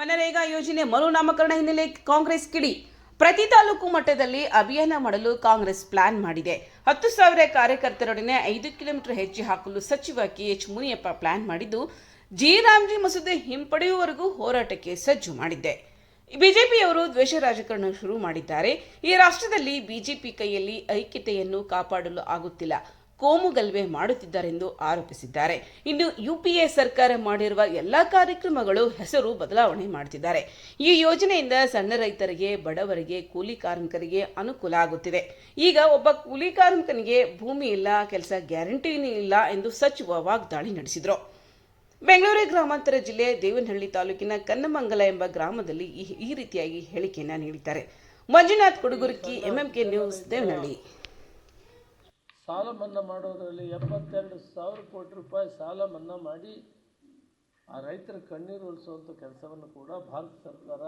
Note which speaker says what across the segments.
Speaker 1: ಮನರೇಗಾ ಯೋಜನೆ ಮರುನಾಮಕರಣ ಹಿನ್ನೆಲೆ ಕಾಂಗ್ರೆಸ್ ಕಿಡಿ. ಪ್ರತಿ ತಾಲೂಕು ಮಟ್ಟದಲ್ಲಿ ಅಭಿಯಾನ ಮಾಡಲು ಕಾಂಗ್ರೆಸ್ ಪ್ಲಾನ್ ಮಾಡಿದೆ. ಹತ್ತು ಸಾವಿರ ಕಾರ್ಯಕರ್ತರೊಡನೆ ಐದು ಕಿಲೋಮೀಟರ್ ಹೆಜ್ಜೆ ಹಾಕಲು ಸಚಿವ ಕೆ. ಎಚ್. ಮುನಿಯಪ್ಪ ಪ್ಲಾನ್ ಮಾಡಿದ್ದು ಜಿ ರಾಮ್ಜಿ ಮಸೂದೆ ಹಿಂಪಡೆಯುವವರೆಗೂ ಹೋರಾಟಕ್ಕೆ ಸಜ್ಜು ಮಾಡಿದ್ದೆ. ಬಿಜೆಪಿಯವರು ದ್ವೇಷ ರಾಜಕಾರಣ ಶುರು ಮಾಡಿದ್ದಾರೆ. ಈ ರಾಷ್ಟ್ರದಲ್ಲಿ ಬಿಜೆಪಿ ಕೈಯಲ್ಲಿ ಐಕ್ಯತೆಯನ್ನು ಕಾಪಾಡಲು ಆಗುತ್ತಿಲ್ಲ. ಕೋಮು ಗಲಭೆ ಮಾಡುತ್ತಿದ್ದಾರೆಂದು ಆರೋಪಿಸಿದ್ದಾರೆ. ಇನ್ನು ಯುಪಿಎ ಸರ್ಕಾರ ಮಾಡಿರುವ ಎಲ್ಲ ಕಾರ್ಯಕ್ರಮಗಳು ಹೆಸರು ಬದಲಾವಣೆ ಮಾಡುತ್ತಿದ್ದಾರೆ ಈ ಯೋಜನೆಯಿಂದ ಸಣ್ಣ ರೈತರಿಗೆ, ಬಡವರಿಗೆ, ಕೂಲಿ ಕಾರ್ಮಿಕರಿಗೆ ಅನುಕೂಲ ಆಗುತ್ತಿದೆ. ಈಗ ಒಬ್ಬ ಕೂಲಿ ಕಾರ್ಮಿಕನಿಗೆ ಭೂಮಿ ಇಲ್ಲ, ಕೆಲಸ ಗ್ಯಾರಂಟಿನೇ ಇಲ್ಲ ಎಂದು ಸಚಿವ ವಾಗ್ದಾಳಿ ನಡೆಸಿದರು. ಬೆಂಗಳೂರು ಗ್ರಾಮಾಂತರ ಜಿಲ್ಲೆ ದೇವನಹಳ್ಳಿ ತಾಲೂಕಿನ ಕನ್ನಮಂಗಲ ಎಂಬ ಗ್ರಾಮದಲ್ಲಿ ಈ ರೀತಿಯಾಗಿ ಹೇಳಿಕೆಯನ್ನು ನೀಡಿದ್ದಾರೆ. Manjunath Kudugurki MMK news, Devanahalli.
Speaker 2: ಸಾಲ ಮನ್ನಾ ಮಾಡೋದರಲ್ಲಿ ಎಪ್ಪತ್ತೆರಡು ಸಾವಿರ ಕೋಟಿ ರೂಪಾಯಿ ಸಾಲ ಮನ್ನಾ ಮಾಡಿ ಆ ರೈತರ ಕಣ್ಣೀರು ಉಳಿಸುವಂಥ ಕೆಲಸವನ್ನು ಕೂಡ ಭಾರತ ಸರ್ಕಾರ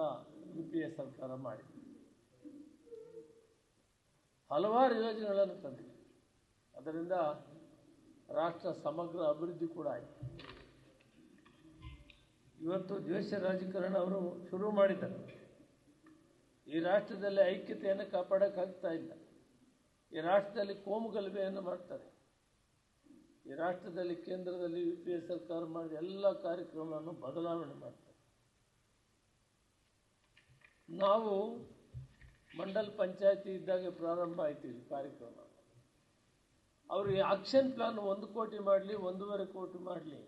Speaker 2: ಯು ಪಿ ಎ ಸರ್ಕಾರ ಮಾಡಿದೆ. ಹಲವಾರು ಯೋಜನೆಗಳನ್ನು ತಂದಿದೆ. ಅದರಿಂದ ರಾಷ್ಟ್ರ ಸಮಗ್ರ ಅಭಿವೃದ್ಧಿ ಕೂಡ ಆಯಿತು. ಇವತ್ತು ದ್ವೇಷ ರಾಜಕಾರಣ ಅವರು ಶುರು ಮಾಡಿದ್ದಾರೆ. ಈ ರಾಷ್ಟ್ರದಲ್ಲಿ ಐಕ್ಯತೆಯನ್ನು ಕಾಪಾಡೋಕ್ಕಾಗ್ತಾ ಇಲ್ಲ. ಈ ರಾಷ್ಟ್ರದಲ್ಲಿ ಕೋಮು ಗಲಭೆಯನ್ನು ಮಾಡ್ತಾರೆ ಈ ರಾಷ್ಟ್ರದಲ್ಲಿ ಕೇಂದ್ರದಲ್ಲಿ ಯು ಪಿ ಎ ಸರ್ಕಾರ ಮಾಡಿದ ಎಲ್ಲ ಕಾರ್ಯಕ್ರಮಗಳನ್ನು ಬದಲಾವಣೆ ಮಾಡ್ತಾರೆ ನಾವು ಮಂಡಲ್ ಪಂಚಾಯತಿ ಇದ್ದಾಗೆ ಪ್ರಾರಂಭ ಆಯ್ತು ಕಾರ್ಯಕ್ರಮ. ಅವರು ಆಕ್ಷನ್ ಪ್ಲಾನ್ ಒಂದು ಕೋಟಿ ಮಾಡಲಿ, ಒಂದೂವರೆ ಕೋಟಿ ಮಾಡಲಿ.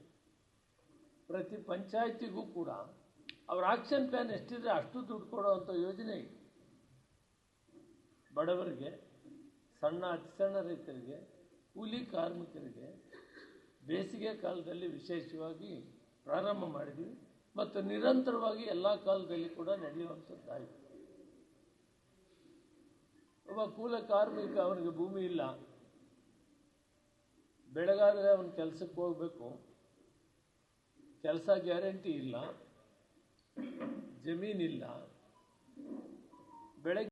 Speaker 2: ಪ್ರತಿ ಪಂಚಾಯತಿಗೂ ಕೂಡ ಅವ್ರ ಆಕ್ಷನ್ ಪ್ಲಾನ್ ಎಷ್ಟಿದ್ರೆ ಅಷ್ಟು ದುಡ್ಡು ಕೊಡುವಂಥ ಯೋಜನೆ ಇದೆ. ಬಡವರಿಗೆ ಸಣ್ಣ ಸಣ್ಣ ರೈತರಿಗೆ, ಕೂಲಿ ಕಾರ್ಮಿಕರಿಗೆ ಬೇಸಿಗೆ ಕಾಲದಲ್ಲಿ ವಿಶೇಷವಾಗಿ ಪ್ರಾರಂಭ ಮಾಡಿದ್ವಿ ಮತ್ತು ನಿರಂತರವಾಗಿ ಎಲ್ಲ ಕಾಲದಲ್ಲಿ ಕೂಡ ನಡೆಯುವಂಥದ್ದಾಯಿತು ಒಬ್ಬ ಕೂಲ ಕಾರ್ಮಿಕ ಅವನಿಗೆ ಭೂಮಿ ಇಲ್ಲ. ಬೆಳಗಾದರೆ ಅವನ ಕೆಲಸಕ್ಕೆ ಹೋಗಬೇಕು. ಕೆಲಸ ಗ್ಯಾರಂಟಿ ಇಲ್ಲ. ಜಮೀನಿಲ್ಲ. ಬೆಳಗ್ಗೆ